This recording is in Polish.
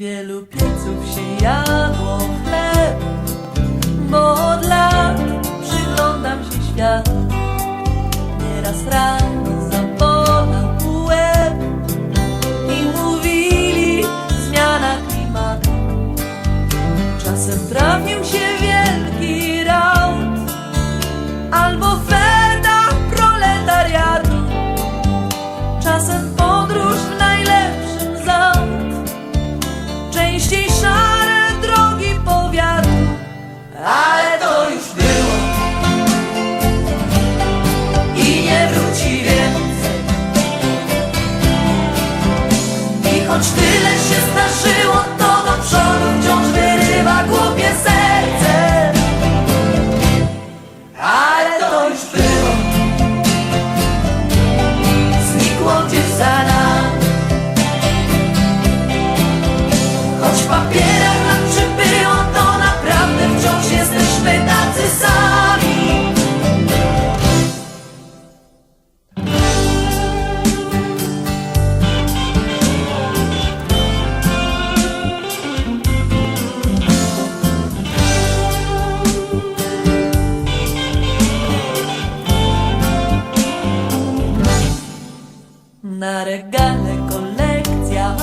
wielu pieców się jadło chleb, bo od lat przyglądam się świat. Nieraz rano zabolał łeb i mówili zmiana klimatu. Czasem trafił się choć tyle się. Na regale kolekcja.